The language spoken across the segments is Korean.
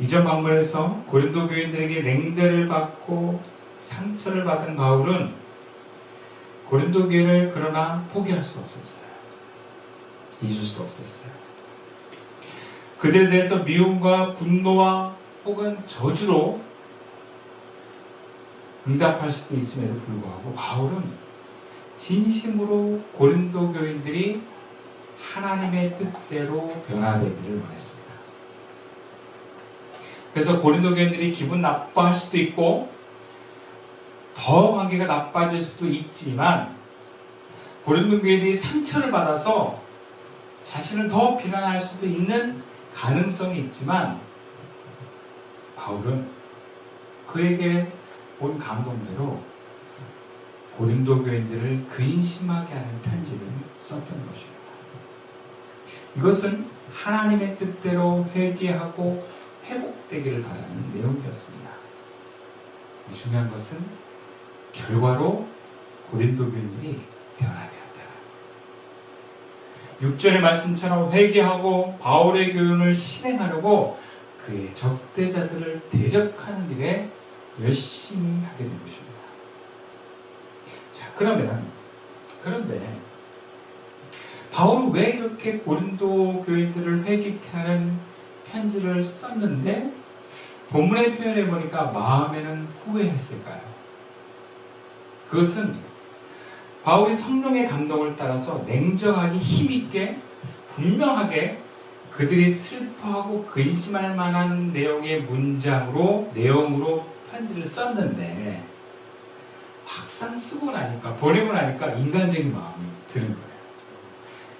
이전 방문에서 고린도 교인들에게 냉대를 받고 상처를 받은 바울은 고린도 교회를 그러나 포기할 수 없었어요. 잊을 수 없었어요. 그들에 대해서 미움과 분노와 혹은 저주로 응답할 수도 있음에도 불구하고 바울은 진심으로 고린도 교인들이 하나님의 뜻대로 변화되기를 원했습니다. 그래서 고린도 교인들이 기분 나빠할 수도 있고 더 관계가 나빠질 수도 있지만 고린도 교인들이 상처를 받아서 자신을 더 비난할 수도 있는 가능성이 있지만 바울은 그에게 온 감동대로 고린도 교인들을 근심하게 하는 편지를 썼던 것입니다. 이것은 하나님의 뜻대로 회개하고 회복되기를 바라는 내용이었습니다. 중요한 것은 결과로 고린도 교인들이 변화되었다. 6절의 말씀처럼 회개하고 바울의 교훈을 실행하려고 그의 적대자들을 대적하는 일에 열심히 하게 된 것입니다. 자, 그러면, 그런데, 바울은 왜 이렇게 고린도 교인들을 회개케 하는 편지를 썼는데, 본문의 표현해 보니까 마음에는 후회했을까요? 그것은 바울이 성령의 감동을 따라서 냉정하게 힘있게 분명하게 그들이 슬퍼하고 근심할 만한 내용의 문장으로 내용으로 편지를 썼는데 막상 쓰고 나니까 보내고 나니까 인간적인 마음이 드는 거예요.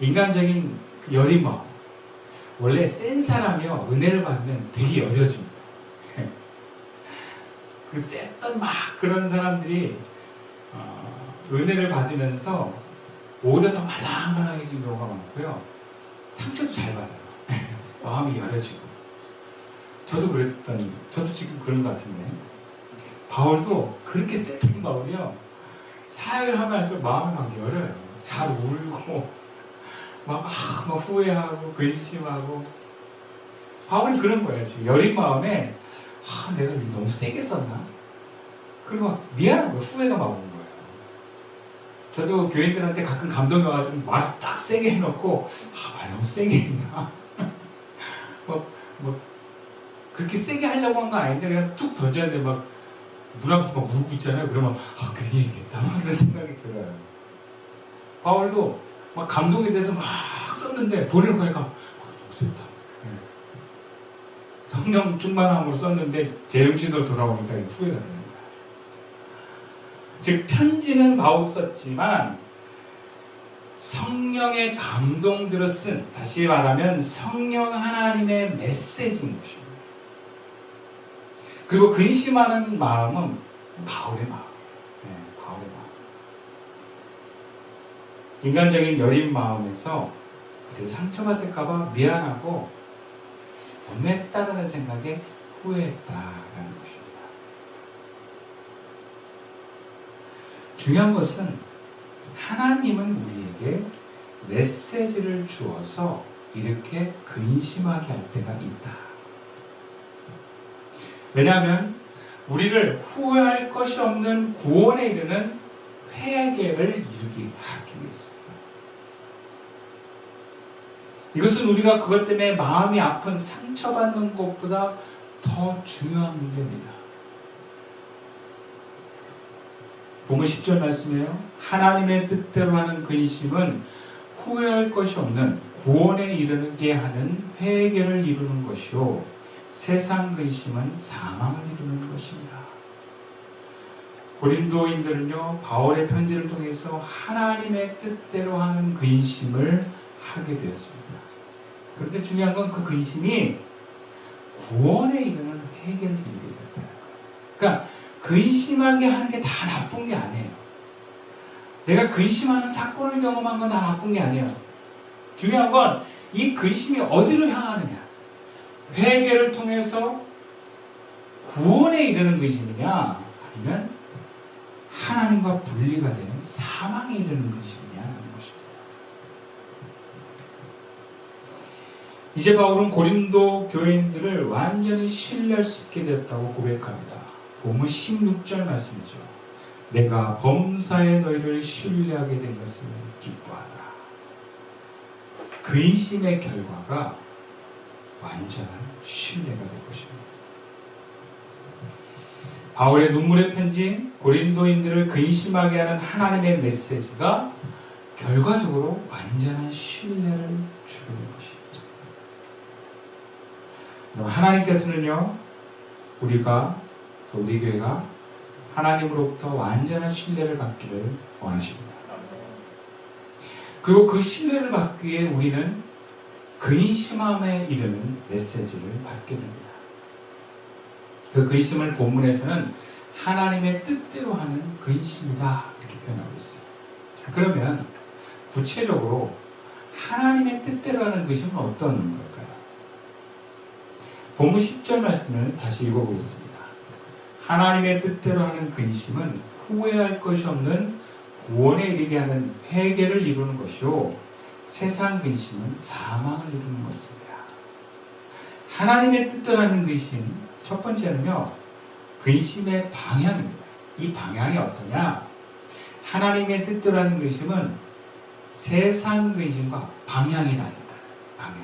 인간적인 그 여린 마음. 원래 센 사람이요 은혜를 받으면 되게 여려집니다. 그 셌던 막 그런 사람들이 어, 은혜를 받으면서 오히려 더 말랑말랑해진 경우가 많고요. 상처도 잘 받아요. 마음이 열어지고. 저도 그랬던, 저도 지금 그런 것 같은데. 바울도 그렇게 셌던 바울이요. 사역을 하면서 마음이 막 열어요. 잘 울고, 막, 아, 막 후회하고, 근심하고. 바울이 그런 거예요. 지금 여린 마음에, 아, 내가 너무 세게 썼나? 그리고 막 미안한 거예요. 후회가 막 오는 거예요. 저도 교인들한테 가끔 감동 가가지고 말 딱 세게 해놓고, 아, 말 너무 세게 했나? 뭐, 뭐, 그렇게 세게 하려고 한거 아닌데, 그냥 툭 던졌는데 막, 문 앞에서 막 울고 있잖아요. 그러면, 아, 괜히 얘기했다. 막 그런 생각이 들어요. 바울도 막 감동에 대해서 막 썼는데, 보내놓고 하니까. 예. 성령 충만함으로 썼는데, 제정신으로 돌아오니까 후회가 되는 거예요. 즉, 편지는 바울 썼지만, 성령의 감동들을 쓴, 다시 말하면 성령 하나님의 메시지인 것입니다. 그리고 근심하는 마음은 바울의 마음. 네, 바울의 마음. 인간적인 여린 마음에서 그들 상처받을까봐 미안하고 너무했다라는 생각에 후회했다라는 것입니다. 중요한 것은 하나님은 우리에게 메시지를 주어서 이렇게 근심하게 할 때가 있다. 왜냐하면 우리를 후회할 것이 없는 구원에 이르는 회개를 이루기 하기 위해서입니다. 이것은 우리가 그것 때문에 마음이 아픈 상처받는 것보다 더 중요한 문제입니다. 본문 10절 말씀이에요. 하나님의 뜻대로 하는 근심은 후회할 것이 없는 구원에 이르게 하는 회개를 이루는 것이요. 세상 근심은 사망을 이루는 것입니다. 고린도인들은요, 바울의 편지를 통해서 하나님의 뜻대로 하는 근심을 하게 되었습니다. 그런데 중요한 건 그 근심이 구원에 이르는 회개를 이루게 되었다는 거예요. 그러니까 근심하게 하는 게 다 나쁜 게 아니에요. 내가 근심하는 사건을 경험한 건 다 나쁜 게 아니에요. 중요한 건 이 근심이 어디로 향하느냐. 회개를 통해서 구원에 이르는 근심이냐, 아니면 하나님과 분리가 되는 사망에 이르는 근심이냐라는 것입니다. 이제 바울은 고린도 교인들을 완전히 신뢰할 수 있게 되었다고 고백합니다. 본문 16절 말씀이죠. 내가 범사에 너희를 신뢰하게 된 것을 기뻐하라. 근심의 결과가 완전한 신뢰가 될 것입니다. 바울의 눈물의 편지 고린도인들을 근심하게 하는 하나님의 메시지가 결과적으로 완전한 신뢰를 주게 된 것입니다. 하나님께서는요, 우리가, 또 우리 교회가 하나님으로부터 완전한 신뢰를 받기를 원하십니다. 그리고 그 신뢰를 받기 위해 우리는 근심함에 이르는 메시지를 받게 됩니다. 그 근심을 본문에서는 하나님의 뜻대로 하는 근심이다 이렇게 표현하고 있어요. 자, 그러면 구체적으로 하나님의 뜻대로 하는 근심은 어떤 걸까요? 본문 10절 말씀을 다시 읽어보겠습니다. 하나님의 뜻대로 하는 근심은 후회할 것이 없는 구원에 이르게 하는 회개를 이루는 것이요 세상 근심은 사망을 이루는 것입니다. 하나님의 뜻대로 하는 근심 첫 번째는요 근심의 방향입니다. 이 방향이 어떠냐? 하나님의 뜻대로 하는 근심은 세상 근심과 방향이 다릅니다. 방향.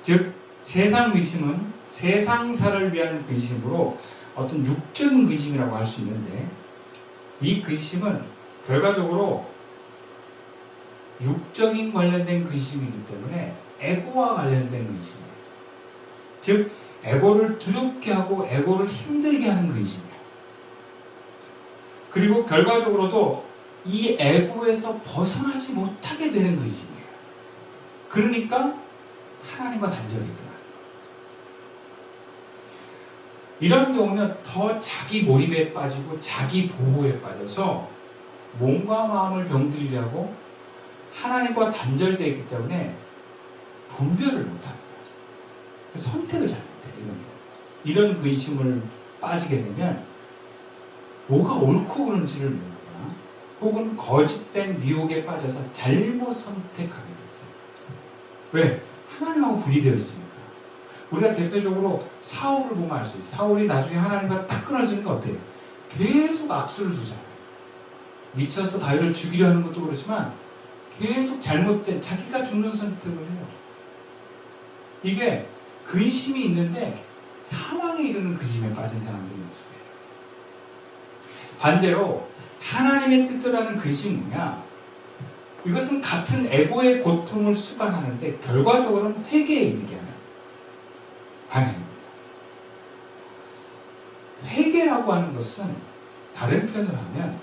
즉 세상 근심은 세상사를 위한 근심으로 어떤 육적인 근심이라고 할 수 있는데 이 근심은 결과적으로 육적인 관련된 근심이기 때문에 에고와 관련된 근심이에요. 즉 에고를 두렵게 하고 에고를 힘들게 하는 근심이에요. 그리고 결과적으로도 이 에고에서 벗어나지 못하게 되는 근심이에요. 그러니까 하나님과 단절이 돼요. 이런 경우는 더 자기 몰입에 빠지고 자기 보호에 빠져서 몸과 마음을 병들게 하고 하나님과 단절되어 있기 때문에 분별을 못합니다. 선택을 잘못해요. 이런, 이런 근심을 빠지게 되면 뭐가 옳고 그른지를 모르거나 혹은 거짓된 미혹에 빠져서 잘못 선택하게 됐어요. 왜? 하나님하고 분리되어 있습니다. 우리가 대표적으로 사울을 보면 알 수 있어요. 사울이 나중에 하나님과 딱 끊어지니까 어때요? 계속 악수를 두잖아요. 미쳐서 다윗을 죽이려 하는 것도 그렇지만 계속 잘못된 자기가 죽는 선택을 해요. 이게 근심이 있는데 사망에 이르는 근심에 빠진 사람들의 모습이에요. 반대로 하나님의 뜻대로 하는 근심이 뭐냐? 이것은 같은 에고의 고통을 수반하는데 결과적으로는 회개에 이르게 하는 방향입니다. 회개라고 하는 것은 다른 표현을 하면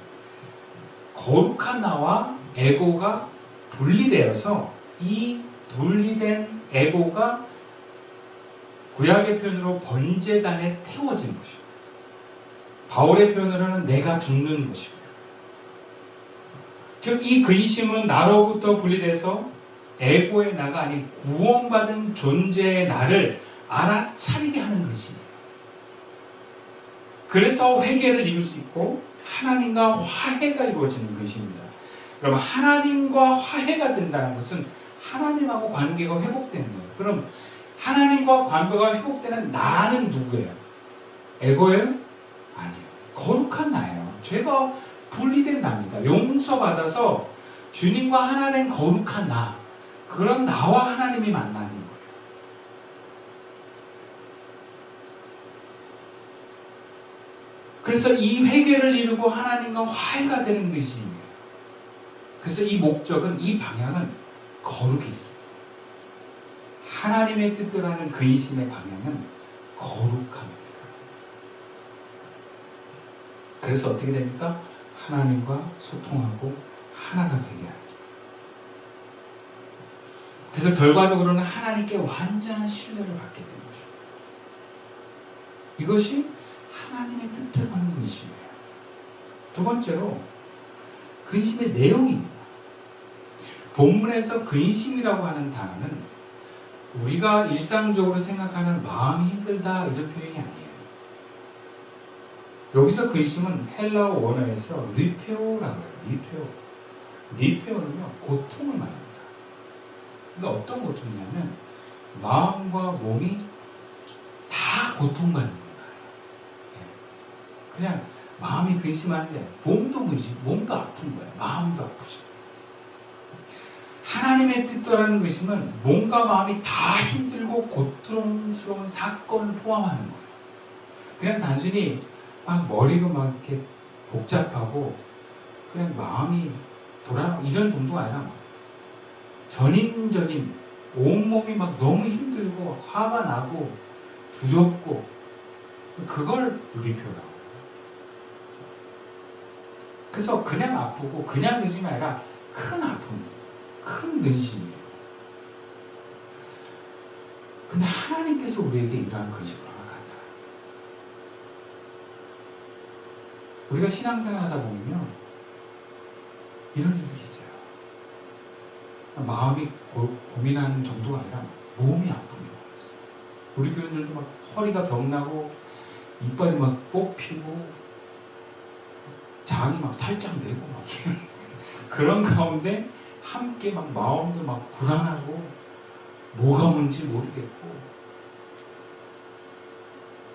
거룩한 나와 에고가 분리되어서 이 분리된 에고가 구약의 표현으로 번제단에 태워진 것입니다. 바울의 표현으로는 내가 죽는 것입니다. 즉, 이 근심은 나로부터 분리돼서 에고의 나가 아닌 구원받은 존재의 나를 알아차리게 하는 것입니다. 그래서 회개를 이룰 수 있고 하나님과 화해가 이루어지는 것입니다. 그럼 하나님과 화해가 된다는 것은 하나님하고 관계가 회복되는 거예요. 그럼 하나님과 관계가 회복되는 나는 누구예요? 에고예요? 아니에요. 거룩한 나예요. 죄가 분리된 나입니다. 용서받아서 주님과 하나 된 거룩한 나. 그런 나와 하나님이 만나는 거예요. 그래서 이 회개를 이루고 하나님과 화해가 되는 것입니다. 그래서 이 목적은, 이 방향은 거룩에 있습니다. 하나님의 뜻대로 하는 그이심의 방향은 거룩합니다. 그래서 어떻게 됩니까? 하나님과 소통하고 하나가 되게 합니다. 그래서 결과적으로는 하나님께 완전한 신뢰를 받게 되는 것입니다. 이것이 하나님의 뜻대로 하는 근심이에요. 두 번째로 근심의 내용입니다. 본문에서 근심이라고 하는 단어는 우리가 일상적으로 생각하는 마음이 힘들다 이런 표현이 아니에요. 여기서 근심은 헬라어 원어에서 리페오라고 해요. 리페오. 리페오는요 고통을 말합니다. 근데 어떤 고통이냐면 마음과 몸이 다 고통받는 거예요. 예. 그냥 마음이 근심하는데 몸도 근심, 몸도 아픈 거예요. 마음도 아프죠. 하나님의 뜻도라는 것이면 몸과 마음이 다 힘들고 고통스러운 사건을 포함하는 거예요. 그냥 단순히 막 머리로 막 이렇게 복잡하고 그냥 마음이 불안 이런 정도가 아니라 막 전인전인 온몸이 막 너무 힘들고 화가 나고 두렵고 그걸 누리표라고. 그래서 그냥 아프고 그냥 근심이 아니라 큰 아픔, 큰 근심이에요. 근데 하나님께서 우리에게 이러한 근심을 허락한다. 우리가 신앙생활 하다 보면요. 이런 일들이 있어요. 마음이 고, 고민하는 정도가 아니라 몸이 아픔이 와있어요. 우리 교인들도 막 허리가 병나고 이빨이 막 뽑히고 장이 막 탈장되고 막 그런 가운데 함께 막 마음도 막 불안하고 뭐가 뭔지 모르겠고.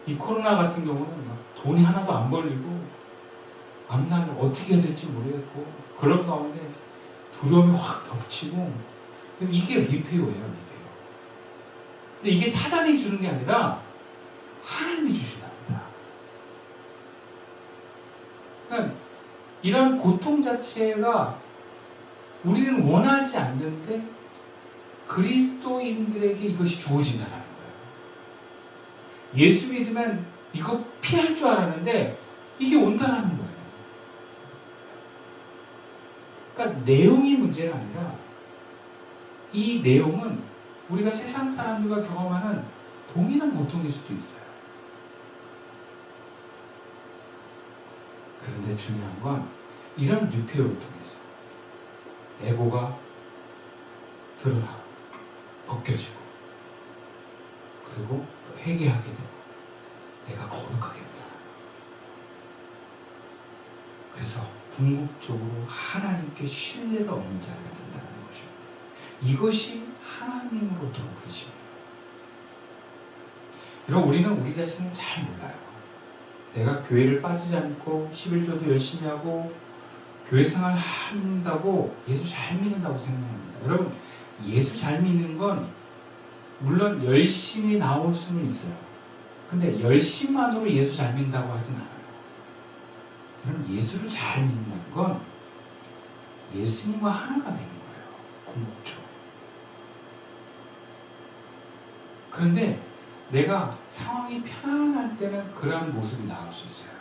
이 코로나 같은 경우는 막 돈이 하나도 안 벌리고 앞날을 어떻게 해야 될지 모르겠고 그런 가운데 두려움이 확 덮치고 이게 리페어예요 리페어. 근데 이게 사단이 주는 게 아니라 하나님이 주신답니다. 그러니까 이런 고통 자체가 우리는 원하지 않는데 그리스도인들에게 이것이 주어진다는 거예요. 예수 믿으면 이거 피할 줄 알았는데 이게 온다는 거예요. 그러니까 내용이 문제가 아니라 이 내용은 우리가 세상 사람들과 경험하는 동일한 고통일 수도 있어요. 그런데 중요한 건 이런 리페어를 통해서 에고가 드러나고 벗겨지고 그리고 회개하게 되고 내가 거룩하게 된다. 그래서 궁극적으로 하나님께 신뢰가 없는 자가 된다는 것입니다. 이것이 하나님으로부터 온 것입니다. 여러분 우리는 우리 자신을 잘 몰라요. 내가 교회를 빠지지 않고 11조도 열심히 하고 교회 생활 한다고 예수 잘 믿는다고 생각합니다. 여러분 예수 잘 믿는 건 물론 열심히 나올 수는 있어요. 근데 열심만으로 예수 잘 믿는다고 하진 않아요. 여러분 예수를 잘 믿는 건 예수님과 하나가 되는 거예요. 궁극적으로. 그런데 내가 상황이 편안할 때는 그러한 모습이 나올 수 있어요.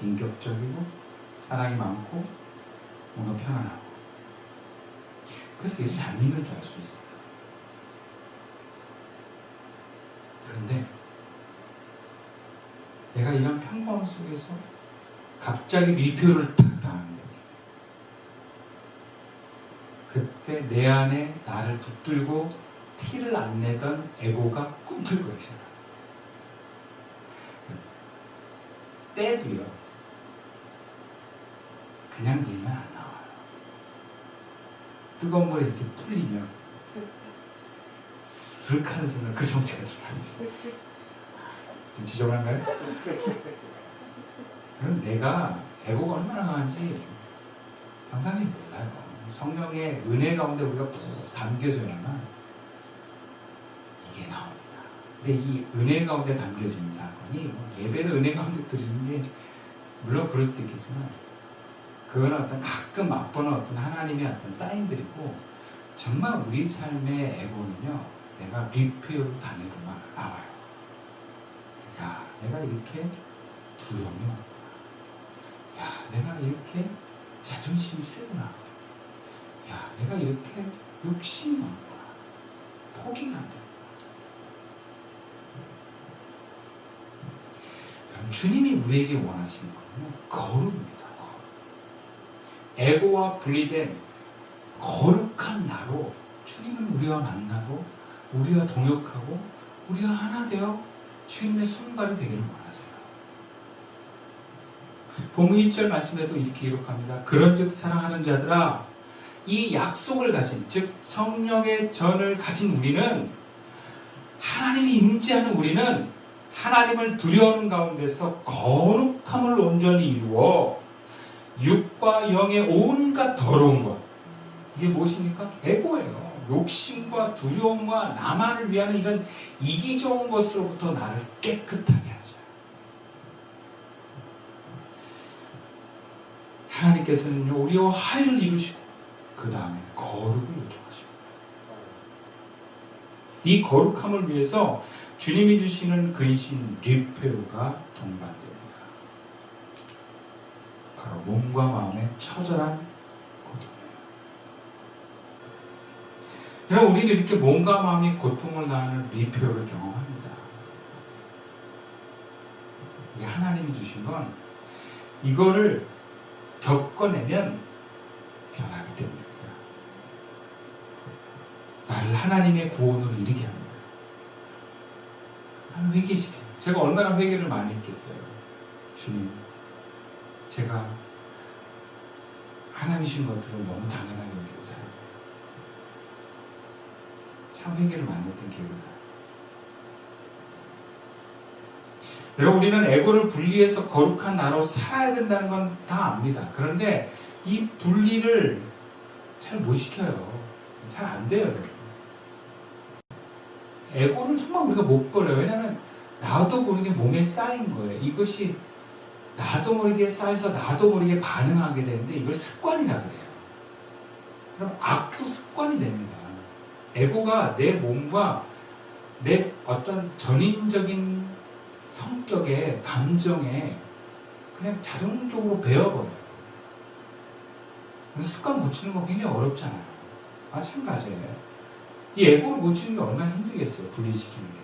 인격적이고 사랑이 많고 뭔가 편안하고 그래서 예수 잘 믿는 줄 알 수 있어요. 그런데 내가 이런 평범함 속에서 갑자기 밀표를 딱 당하게 됐을 때 그때 내 안에 나를 붙들고 티를 안 내던 에고가 꿈틀거리기 시작합니다. 때도요 그냥 밀면. 뜨거운 물에 이렇게 풀리면 쓱 하는 순간 그 정체가 드러납니다. 좀 지저분한가요? 그럼 내가 에고가 얼마나 강한지 평상시 몰라요. 성령의 은혜 가운데 우리가 푹 담겨져야만 이게 나옵니다. 근데 이 은혜 가운데 담겨진 사건이 뭐 예배를 은혜 가운데 드리는 게 물론 그럴 수도 있겠지만 그거는 어떤 가끔 맛보는 어떤 하나님의 어떤 사인들이고 정말 우리 삶의 에고는요 내가 리페어로 당해보면 나와요. 야 내가 이렇게 두려움이 많구나. 야 내가 이렇게 자존심이 세구나. 야 내가 이렇게 욕심이 많구나. 포기가 안 돼. 그럼 주님이 우리에게 원하시는 거는 거룩입니다. 에고와 분리된 거룩한 나로 주님은 우리와 만나고 우리와 동역하고 우리와 하나 되어 주님의 손발이 되기를 원하세요. 본문 1절 말씀에도 이렇게 기록합니다. 그런즉 사랑하는 자들아 이 약속을 가진 즉 성령의 전을 가진 우리는 하나님이 임재하는 우리는 하나님을 두려워하는 가운데서 거룩함을 온전히 이루어 육과 영의 온갖 더러운 것 이게 무엇입니까? 에고예요. 욕심과 두려움과 나만을 위한 이런 이기적인 것으로부터 나를 깨끗하게 하자. 하나님께서는요 우리와 화해를 이루시고 그 다음에 거룩을 요청하시고 이 거룩함을 위해서 주님이 주시는 근신 리페오가 동반됩니다. 바로 몸과 마음의 처절한 고통이에요. 여러분 우리는 이렇게 몸과 마음이 고통을 당하는 리페오를 경험합니다. 이게 하나님이 주신 건 이거를 겪어내면 변하기 때문입니다. 나를 하나님의 구원으로 이르게 합니다. 하나님 회개시켜요. 제가 얼마나 회개를 많이 했겠어요. 주님, 제가 하나님이신 것들을 너무 당연하게 여기고 살아요. 참 회개를 많이 했던 기억이 나요. 여러분 우리는 에고를 분리해서 거룩한 나로 살아야 된다는 건 다 압니다. 그런데 이 분리를 잘 못 시켜요. 잘 안 돼요. 에고를 정말 우리가 못 버려요. 왜냐하면 나도 모르게 몸에 쌓인 거예요. 이것이 나도 모르게 쌓여서 나도 모르게 반응하게 되는데 이걸 습관이라 그래요. 그럼 악도 습관이 됩니다. 에고가 내 몸과 내 어떤 전인적인 성격에 감정에 그냥 자동적으로 배어버려요. 습관 고치는 거 굉장히 어렵잖아요. 마찬가지예요. 이 에고를 고치는 게 얼마나 힘들겠어요. 분리시키는 게.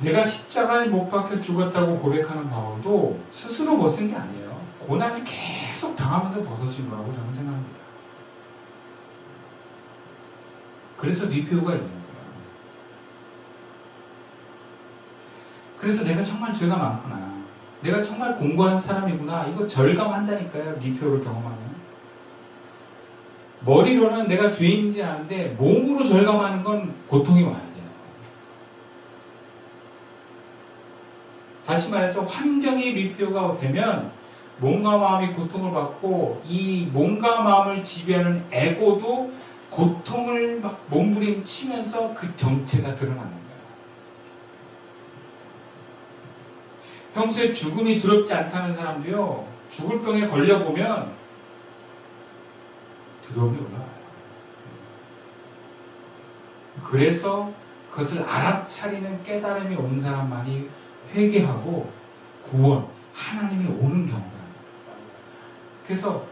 내가 십자가에 못 박혀 죽었다고 고백하는 바울도 스스로 벗은 게 아니에요. 고난을 계속 당하면서 벗어진 거라고 저는 생각합니다. 그래서 리표가 있는 거예요. 그래서 내가 정말 죄가 많구나. 내가 정말 공고한 사람이구나. 이거 절감한다니까요. 리표를 경험하면. 머리로는 내가 죄인인지 아는데 몸으로 절감하는 건 고통이 와야 돼요. 다시 말해서 환경이 리표가 되면 몸과 마음이 고통을 받고 이 몸과 마음을 지배하는 에고도 고통을 막 몸부림치면서 그 정체가 드러나는 거예요. 평소에 죽음이 두렵지 않다는 사람도요, 죽을 병에 걸려보면 두려움이 올라와요. 그래서 그것을 알아차리는 깨달음이 온 사람만이 회개하고 구원, 하나님이 오는 경우가 그래서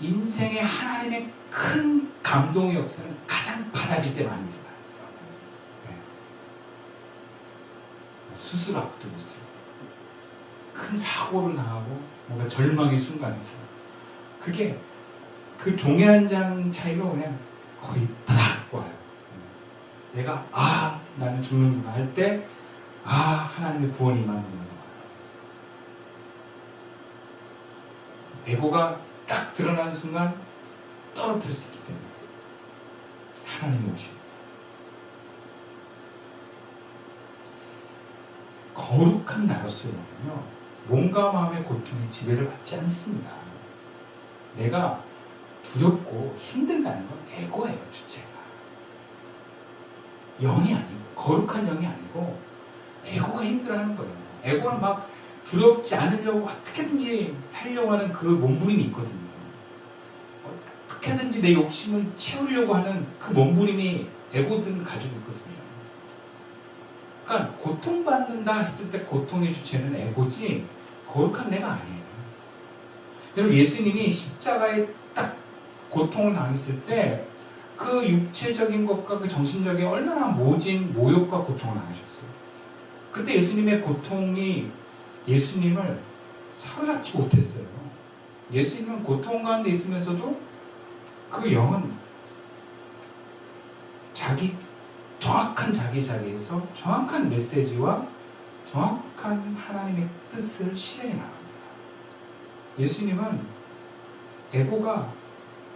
인생의 하나님의 큰 감동의 역사는 가장 바닥일 때 많이 일어나요. 네. 수술 앞두고 있을 때. 큰 사고를 당하고 뭔가 절망의 순간에서 그게 그 종이 한 장 차이로 그냥 거의 딱 와요. 네. 내가 아 나는 죽는구나 할 때 아 하나님의 구원이 임하는구나 에고가 딱 드러나는 순간 떨어뜨릴 수 있기 때문에 하나님이 오신 거룩한 나로서는요 몸과 마음의 고통에 지배를 받지 않습니다. 내가 두렵고 힘들다는 건 에고예요 주체가 영이 아니고 거룩한 영이 아니고 에고가 힘들어하는 거예요. 에고는 막 두렵지 않으려고 어떻게든지 살려고 하는 그 몸부림이 있거든요. 어떻게든지 내 욕심을 채우려고 하는 그 몸부림이 에고들은 가지고 있거든요. 그러니까 고통받는다 했을 때 고통의 주체는 에고지 거룩한 내가 아니에요. 여러분 예수님이 십자가에 딱 고통을 당했을 때 그 육체적인 것과 그 정신적인 얼마나 모진 모욕과 고통을 당하셨어요. 그때 예수님의 고통이 예수님을 사로잡지 못했어요. 예수님은 고통 가운데 있으면서도 그 영은 자기 정확한 자기 자리에서 정확한 메시지와 정확한 하나님의 뜻을 실행해 나갑니다. 예수님은 에고가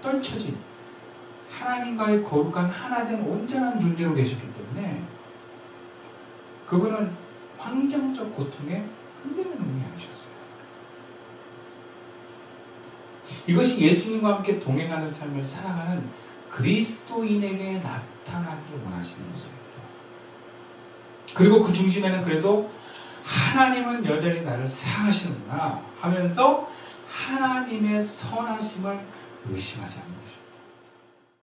떨쳐진 하나님과의 거룩한 하나된 온전한 존재로 계셨기 때문에 그분은 환경적 고통에 흔들리는 분이 아니셨어요. 이것이 예수님과 함께 동행하는 삶을 살아가는 그리스도인에게 나타나기를 원하시는 모습입니다. 그리고 그 중심에는 그래도 하나님은 여전히 나를 사랑하시는구나 하면서 하나님의 선하심을 의심하지 않는 것입니다.